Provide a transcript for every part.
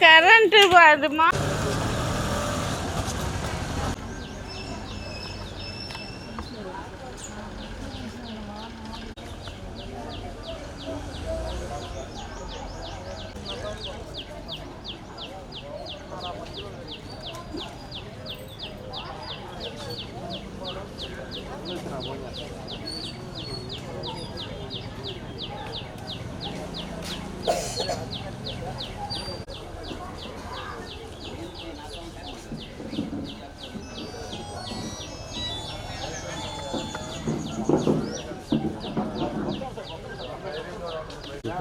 Current வருமா మా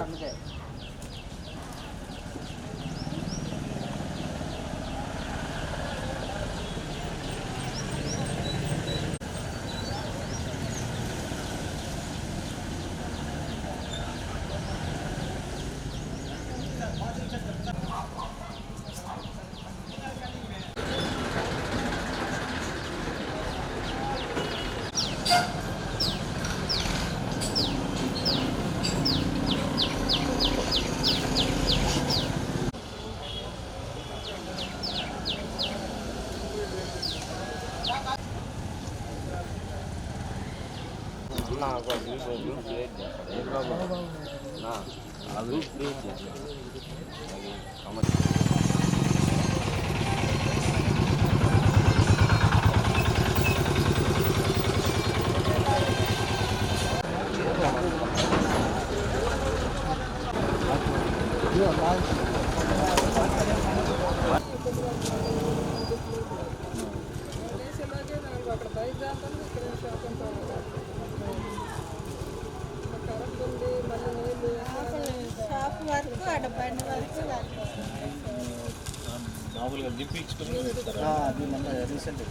మామూలుగా లిప్ ఇచ్చుకుని అది మొన్న రీసెంట్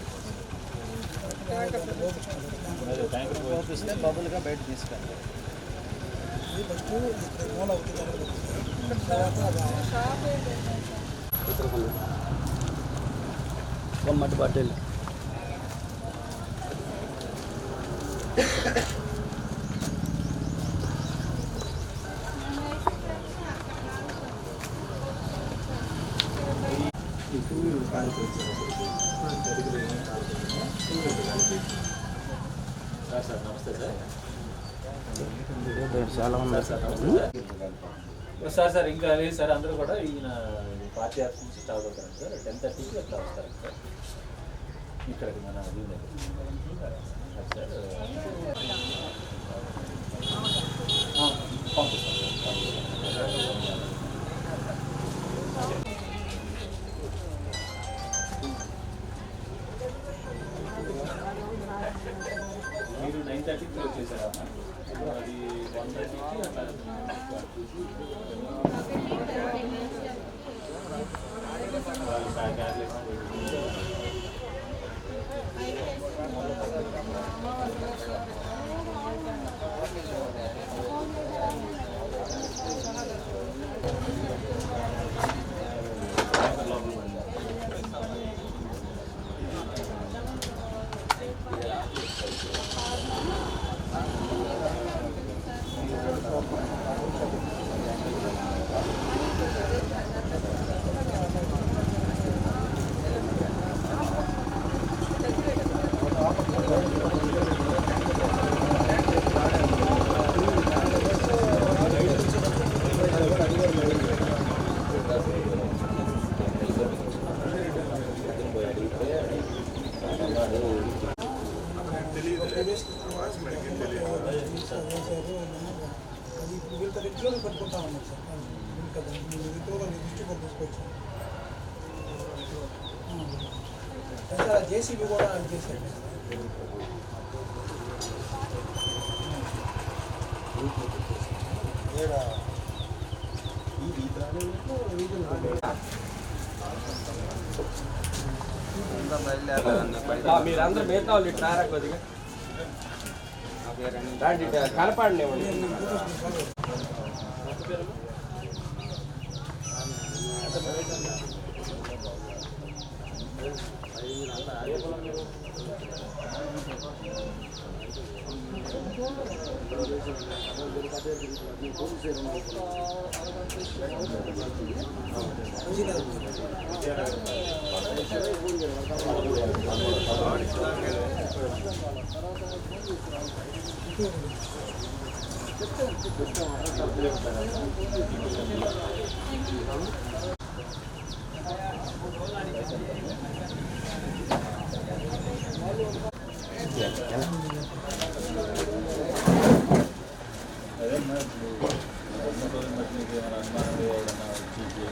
అదే ట్యాంకర్ ఓపిస్తే బబుల్గా బయట తీసుకెళ్ళాలి మట్టి పట్టేళ్ళు చాలా ఉన్నాయి సార్. సార్ సార్ ఇంకా లేదు సార్ అందరూ కూడా ఈయన పార్టీ ఆఫీస్ నుంచి స్టార్ట్ అవుతారు సార్. టెన్ థర్టీకి అట్లా వస్తారు సార్. ఇక్కడికి మన సార్ పంపిస్తాం అది వీళ్ళతో రెగ్యులర్ పట్టుకుంటా ఉన్నాం సార్ కదా మీరు ఎక్కువగా దృష్టి పట్టించుకోవచ్చు సార్ జేసీబీ కూడా చేశారు మీరందరూ మిగతా వాళ్ళు ఇట్లా కొద్దిగా? రండి ఇటు కనపడండి ఆ అదే అన్న, ఇప్పుడు ఉన్న రోజులు బట్టి మీకు ఏమైనా అనుమానాలు ఎవరైనా వచ్చి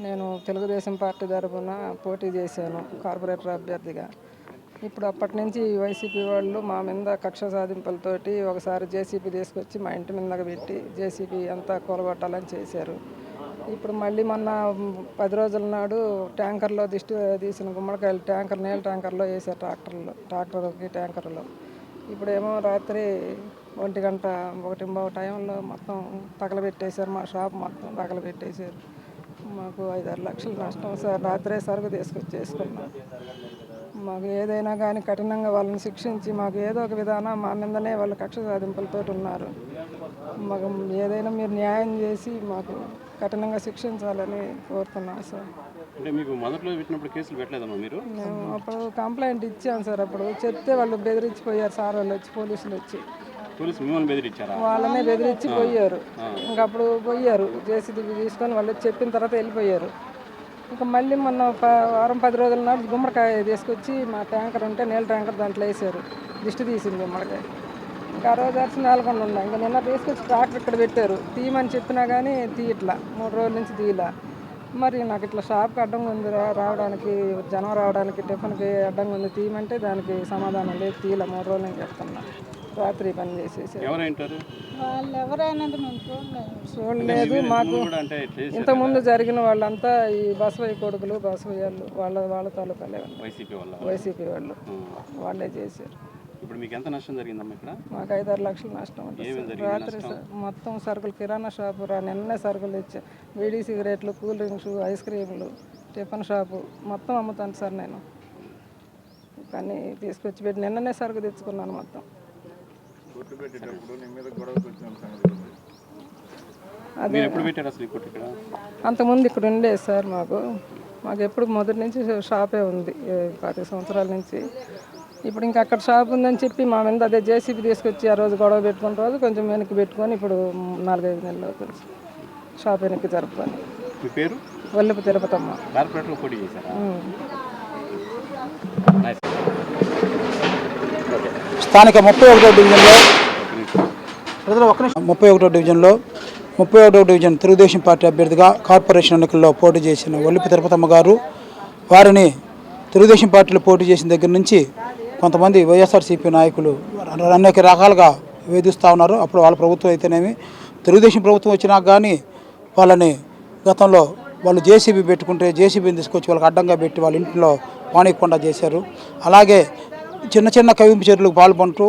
నేను తెలుగుదేశం పార్టీ తరఫున పోటీ చేశాను కార్పొరేటర్ అభ్యర్థిగా. ఇప్పుడు అప్పటి నుంచి వైసీపీ వాళ్ళు మా మీద కక్ష సాధింపులతోటి ఒకసారి జేసీబీ తీసుకొచ్చి మా ఇంటి మీద పెట్టి జేసీబీ అంతా కూలగొట్టాలని చేశారు. ఇప్పుడు మళ్ళీ మొన్న పది రోజుల నాడు ట్యాంకర్లో దిష్టి తీసిన గుమ్మడికాయలు ట్యాంకర్ నీళ్ళ ట్యాంకర్లో వేసారు ట్రాక్టర్లో ట్రాక్టర్కి ట్యాంకర్లో. ఇప్పుడేమో రాత్రి ఒంటి గంట ఒకటి టైంలో మొత్తం తగలబెట్టేశారు మా షాప్ మొత్తం తగలబెట్టేశారు. మాకు ఐదారు లక్షలు నష్టం సార్. రాత్రే సరుకు తీసుకొచ్చేసుకున్నాం. మాకు ఏదైనా కానీ కఠినంగా వాళ్ళని శిక్షించి మాకు ఏదో ఒక విధానం మా మీదనే వాళ్ళు కక్ష సాధింపులతో ఉన్నారు. మాకు ఏదైనా మీరు న్యాయం చేసి మాకు కఠినంగా శిక్షించాలని కోరుతున్నాం సార్. అంటే మీకు మొదట్లో పెట్టినప్పుడు కేసులు పెట్టలేదమ్మా మీరు? మేము అప్పుడు కంప్లైంట్ ఇచ్చాం సార్ అప్పుడు. చెప్తే వాళ్ళు బెదిరించిపోయారు సార్ వాళ్ళు వచ్చి పోలీసులు వచ్చి. వాళ్ళనే బెదిరించి పోయారు. ఇంకా అప్పుడు పోయారు. జేసీబీ తీసుకొని వాళ్ళు చెప్పిన తర్వాత వెళ్ళిపోయారు. ఇంకా మళ్ళీ మొన్న వారం పది రోజుల నాడు గుమ్మడికాయ తీసుకొచ్చి మా ట్యాంకర్ ఉంటే నీళ్ళ ట్యాంకర్ దాంట్లో వేసారు. దిష్టి తీసింది గుమ్మడికాయ. ఇంకా ఆ రోజు అరిచి నేలకొండ ఉన్నాయి ఇంకా నిన్న తీసుకొచ్చి ట్రాక్టర్ ఇక్కడ పెట్టారు. తీయమని చెప్పినా కానీ తీయట్లా. మూడు రోజుల నుంచి తీయలా. మరి నాకు ఇట్లా షాప్కి అడ్డంగా ఉంది రావడానికి జనం రావడానికి టిఫిన్కి అడ్డంగా ఉంది. తీయమంటే దానికి సమాధానం లేదు. తీయలే మూడు రోజులు నేను చెప్తున్నా. రాత్రి పని చేసేసి ఎవరైంటారు? వాళ్ళు ఎవరైనా మేము చూడలేదు. మాకు ఇంతకుముందు జరిగిన వాళ్ళంతా ఈ బసవయ్య కొడుకులు బసవయ్యలు వాళ్ళ వాళ్ళ తాలూకాలే వాళ్ళు వైసీపీ వల్ల వైసీపీ వాళ్ళు. వాళ్ళే చేశారు. ఇప్పుడు మీకు ఎంత నష్టం జరిగిందమ్మా ఇక్కడ? మాకు ఐదారు లక్షలు నష్టం. రాత్రి మొత్తం సరుకులు కిరాణా షాపు రా నిన్నే సరుకులు తెచ్చా. బీడీ సిగరెట్లు కూల్ డ్రింక్స్ ఐస్ క్రీములు టిఫిన్ షాపు మొత్తం అమ్ముతాను సార్ నేను. కానీ తీసుకొచ్చి పెట్టి నిన్ననే సరుకు తెచ్చుకున్నాను మొత్తం. అదే మీరు ఎప్పుడు పెట్టారు అసలు ఈ కొట్టు ఇక్కడ? అంతకుముందు ఇక్కడ ఉండేది సార్ మాకు. మాకు ఎప్పుడు మొదటి నుంచి షాపే ఉంది. పది సంవత్సరాల నుంచి. ఇప్పుడు ఇంకా అక్కడ షాప్ ఉందని చెప్పి మా మీద అదే జేసీబీ తీసుకొచ్చి ఆ రోజు గొడవ పెట్టుకున్న రోజు కొంచెం వెనక్కి పెట్టుకొని ఇప్పుడు నాలుగైదు నెలలు అవుతుంది షాప్ వెనక్కి జరుపుకొని. మీ పేరు? వల్లపు తిరుపతమ్మ. పోటీ చేశారా. స్థానిక ముప్పై ఒకటో డివిజన్లో ప్రజలు ఒక ముప్పై ఒకటో డివిజన్లో ముప్పై ఒకటో డివిజన్ తెలుగుదేశం పార్టీ అభ్యర్థిగా కార్పొరేషన్ ఎన్నికల్లో పోటీ చేసిన ఒల్లిపి తిరుపతమ్మ గారు వారిని తెలుగుదేశం పార్టీలో పోటీ చేసిన దగ్గర నుంచి కొంతమంది వైఎస్ఆర్సీపీ నాయకులు అనేక రకాలుగా వేధిస్తూ ఉన్నారు. అప్పుడు వాళ్ళ ప్రభుత్వం అయితేనేమి తెలుగుదేశం ప్రభుత్వం వచ్చినా కానీ వాళ్ళని గతంలో వాళ్ళు జేసీబీ పెట్టుకుంటే జేసీబీని తీసుకొచ్చి వాళ్ళకి అడ్డంగా పెట్టి వాళ్ళ ఇంట్లో పానీయకుండా చేశారు. అలాగే చిన్న చిన్న కవింపు చర్యలకు పాల్పంటూ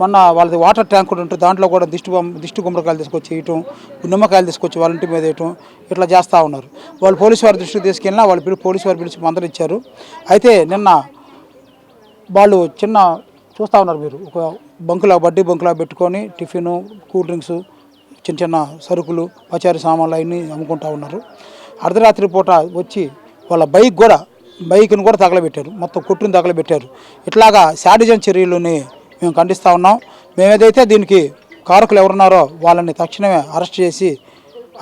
మొన్న వాళ్ళది వాటర్ ట్యాంక్ కూడా ఉంటుంది దాంట్లో కూడా దిష్టి దిష్టి గుమ్మడికాయలు తీసుకొచ్చి వేయటం నిమ్మకాయలు తీసుకొచ్చి వాళ్ళ ఇంటి మీద వేయటం ఇట్లా చేస్తూ ఉన్నారు. వాళ్ళు పోలీసు వారి దృష్టికి తీసుకెళ్ళినా వాళ్ళు పోలీసు వారు పిలిచి మందలిచ్చారు అయితే నిన్న వాళ్ళు చిన్న చూస్తూ ఉన్నారు మీరు ఒక బంకులా బడ్డీ బంకులా పెట్టుకొని టిఫిను కూల్ డ్రింక్స్ చిన్న చిన్న సరుకులు పచారీ సామాన్లు అవన్నీ అమ్ముకుంటూ ఉన్నారు. అర్ధరాత్రి పూట వచ్చి వాళ్ళ బైక్ కూడా బైక్ను కూడా తగలబెట్టారు. మొత్తం కొట్టుని తగలబెట్టారు. ఇట్లాగా శాడిజం చర్యలని మేము ఖండిస్తూ ఉన్నాం. మేము ఏదైతే దీనికి కారకులు ఎవరున్నారో వాళ్ళని తక్షణమే అరెస్ట్ చేసి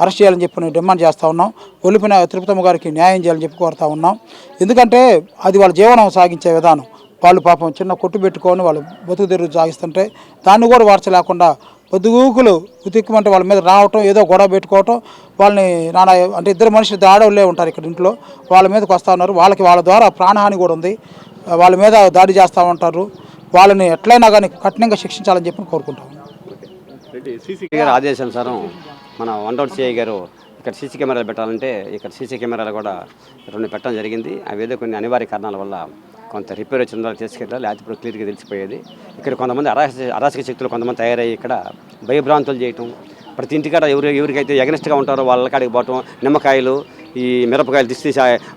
అరెస్ట్ చేయాలని చెప్పి డిమాండ్ చేస్తూ ఉన్నాం. ఒలిపిన తిరుపతమ్మ గారికి న్యాయం చేయాలని చెప్పి కోరుతూ ఉన్నాం. ఎందుకంటే అది వాళ్ళ జీవనం సాగించే విధానం. వాళ్ళు పాపం చిన్న కొట్టు పెట్టుకొని వాళ్ళు బతుకు తెరుగు సాగిస్తుంటే దాన్ని కూడా వార్చలేకుండా పొద్దుగూకులు ఉతిక్కమంటే వాళ్ళ మీద రావటం ఏదో గొడవ పెట్టుకోవటం వాళ్ళని నానా అంటే ఇద్దరు మనుషులు ఇద్దరు ఉంటారు ఇక్కడ ఇంట్లో. వాళ్ళ మీదకి వస్తూ ఉన్నారు. వాళ్ళకి వాళ్ళ ద్వారా ప్రాణహాని కూడా ఉంది. వాళ్ళ మీద దాడి చేస్తూ ఉంటారు. వాళ్ళని ఎట్లయినా కానీ కఠినంగా శిక్షించాలని చెప్పి కోరుకుంటాం. రెడ్డి సార్ ఆదేశానుసారం మన వన్ సిఐ గారు ఇక్కడ సీసీ కెమెరాలు పెట్టాలంటే ఇక్కడ సీసీ కెమెరాలు కూడా రెండు పెట్టడం జరిగింది. అవి ఏదో కొన్ని అనివార్య కారణాల వల్ల కొంత రిపేర్ వచ్చిన వల్ల తీసుకెళ్ళాలి లేకపోతే ఇప్పుడు క్లియర్గా తెలిసిపోయేది. ఇక్కడ కొంతమంది అరాచక అరాచక శక్తులు కొంతమంది తయారయ్యి ఇక్కడ భయభ్రాంతులు చేయటం. ప్రతి ఇంటికాడ ఎవరు ఎవరికైతే ఎగనెస్ట్గా ఉంటారో వాళ్ళ కాడికి పోవటం నిమ్మకాయలు ఈ మిరపకాయలు తీసి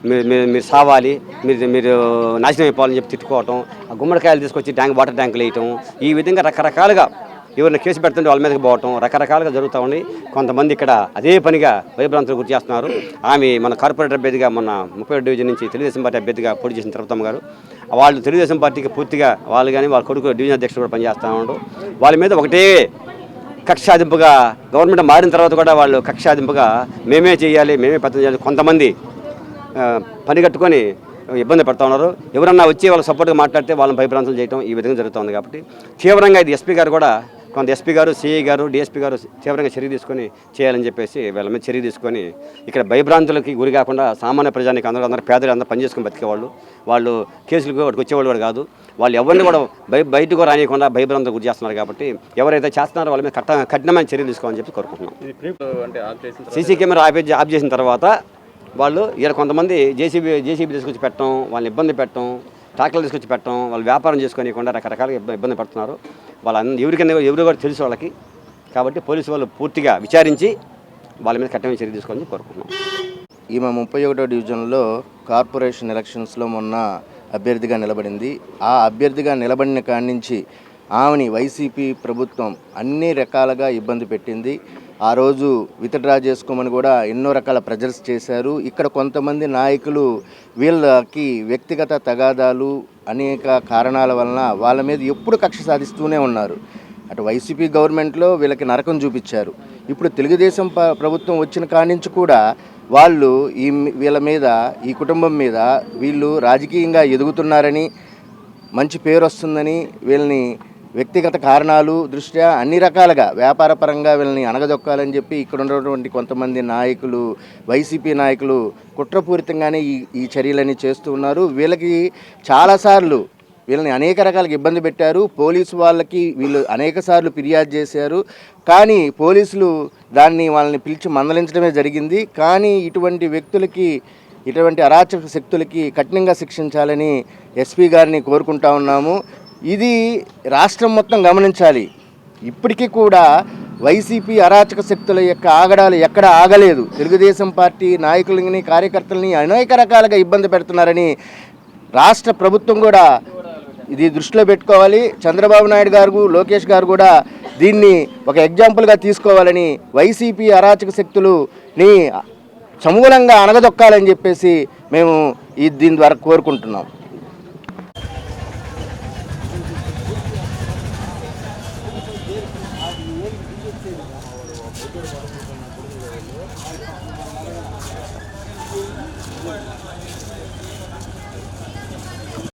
మీరు మీరు- మీరు సావాలి మీరు మీరు నాశనం అయిపోవాలని చెప్పి తిట్టుకోవటం ఆ గుమ్మడికాయలు తీసుకొచ్చి ట్యాంక్ వాటర్ ట్యాంకులు వేయటం ఈ విధంగా రకరకాలుగా ఎవరిని కేసు పెడుతుంటే వాళ్ళ మీదకి పోవటం రకరకాలుగా జరుగుతూ ఉంది. కొంతమంది ఇక్కడ అదే పనిగా భయభ్రాంతులు గురి చేస్తున్నారు. ఆమె మన కార్పొరేటర్ అభ్యర్థిగా మొన్న ముప్పై డివిజన్ నుంచి తెలుగుదేశం పార్టీ అభ్యర్థిగా పోటీ చేసిన తిరుపతమ్మ గారు. వాళ్ళు తెలుగుదేశం పార్టీకి పూర్తిగా వాళ్ళు కానీ వాళ్ళ కొడుకు డివిజన్ అధ్యక్షుడు కూడా పనిచేస్తూ ఉన్నారు వాళ్ళ మీద ఒకటే కక్షాదింపుగా గవర్నమెంట్ మారిన తర్వాత కూడా వాళ్ళు కక్షాదింపుగా మేమే చేయాలి మేమే పెద్ద చేయాలి. కొంతమంది పని కట్టుకొని ఇబ్బంది పడుతూ ఉన్నారు. ఎవరన్నా వచ్చి వాళ్ళ సపోర్ట్గా మాట్లాడితే వాళ్ళని భయభ్రాంతులు చేయడం ఈ విధంగా జరుగుతుంది కాబట్టి. తీవ్రంగా ఇది ఎస్పీ గారు కూడా కొంత ఎస్పీ గారు సిఐ గారు డిఎస్పీ గారు తీవ్రంగా చర్య తీసుకొని చేయాలని చెప్పేసి వీళ్ళ మీద చర్య తీసుకొని ఇక్కడ భయభ్రాంతులకి గురి కాకుండా సామాన్య ప్రజానికి అందరూ అందరూ పేదలు అందరూ పనిచేసుకొని బతికేవాళ్ళు. వాళ్ళు కేసులకు వాటికి వచ్చేవాళ్ళు కూడా కాదు. వాళ్ళు ఎవరిని కూడా బయ బయటకు రానియకుండా భయభ్రాంతులకు గురి చేస్తున్నారు కాబట్టి ఎవరైతే చేస్తున్నారో వాళ్ళ మీద కట్ట కఠినమైన చర్యలు తీసుకోవాలని చెప్పి కోరుకుంటున్నాం. సీసీ కెమెరా ఆఫ్ ఆఫ్ చేసిన తర్వాత వాళ్ళు ఇక్కడ కొంతమంది జేసీబీ జేసీబీ తీసుకొచ్చి పెట్టడం వాళ్ళని ఇబ్బంది పెట్టడం ట్రాక్టర్లు తీసుకొచ్చి పెట్టడం వాళ్ళు వ్యాపారం చేసుకోనికుండా రకరకాలుగా ఇబ్బంది పడుతున్నారు. వాళ్ళ ఎవరికైనా ఎవరు కూడా తెలుసు వాళ్ళకి. కాబట్టి పోలీసు వాళ్ళు పూర్తిగా విచారించి వాళ్ళ మీద కఠిన చర్య తీసుకోవాలని కోరుకుంటున్నాం. ఈమె ముప్పై ఒకటో డివిజన్లో కార్పొరేషన్ ఎలక్షన్స్లో మొన్న అభ్యర్థిగా నిలబడింది. ఆ అభ్యర్థిగా నిలబడిన కాడి నుంచి ఆమెని వైసీపీ ప్రభుత్వం అన్ని రకాలుగా ఇబ్బంది పెట్టింది. ఆ రోజు విత్డ్రా చేసుకోమని కూడా ఎన్నో రకాల ప్రెజర్స్ చేశారు. ఇక్కడ కొంతమంది నాయకులు వీళ్ళకి వ్యక్తిగత తగాదాలు అనేక కారణాల వలన వాళ్ళ మీద ఎప్పుడు కక్ష సాధిస్తూనే ఉన్నారు. అటు వైసీపీ గవర్నమెంట్లో వీళ్ళకి నరకం చూపించారు. ఇప్పుడు తెలుగుదేశం ప్రభుత్వం వచ్చిన కానించి నుంచి కూడా వాళ్ళు ఈ వీళ్ళ మీద ఈ కుటుంబం మీద వీళ్ళు రాజకీయంగా ఎదుగుతున్నారని మంచి పేరు వస్తుందని వీళ్ళని వ్యక్తిగత కారణాలు దృష్ట్యా అన్ని రకాలుగా వ్యాపారపరంగా వీళ్ళని అణగదొక్కాలని చెప్పి ఇక్కడ ఉన్నటువంటి కొంతమంది నాయకులు వైసీపీ నాయకులు కుట్రపూరితంగానే ఈ ఈ చర్యలన్నీ చేస్తూ ఉన్నారు. వీళ్ళకి చాలాసార్లు వీళ్ళని అనేక రకాలుగా ఇబ్బంది పెట్టారు. పోలీసు వాళ్ళకి వీళ్ళు అనేక సార్లు ఫిర్యాదు చేశారు. కానీ పోలీసులు దాన్ని వాళ్ళని పిలిచి మందలించడమే జరిగింది. కానీ ఇటువంటి వ్యక్తులకి ఇటువంటి అరాచక శక్తులకి కఠినంగా శిక్షించాలని ఎస్పీ గారిని కోరుకుంటా ఉన్నాము. ఇది రాష్ట్రం మొత్తం గమనించాలి. ఇప్పటికీ కూడా వైసీపీ అరాచక శక్తుల యొక్క ఆగడాలు ఎక్కడ ఆగలేదు. తెలుగుదేశం పార్టీ నాయకులని కార్యకర్తలని అనేక రకాలుగా ఇబ్బంది పెడుతున్నారని రాష్ట్ర ప్రభుత్వం కూడా ఇది దృష్టిలో పెట్టుకోవాలి. చంద్రబాబు నాయుడు గారు లోకేష్ గారు కూడా దీన్ని ఒక ఎగ్జాంపుల్గా తీసుకోవాలని వైసీపీ అరాచక శక్తులుని సమూలంగా అణగదొక్కాలని చెప్పేసి మేము ఈ దీని ద్వారా కోరుకుంటున్నాం.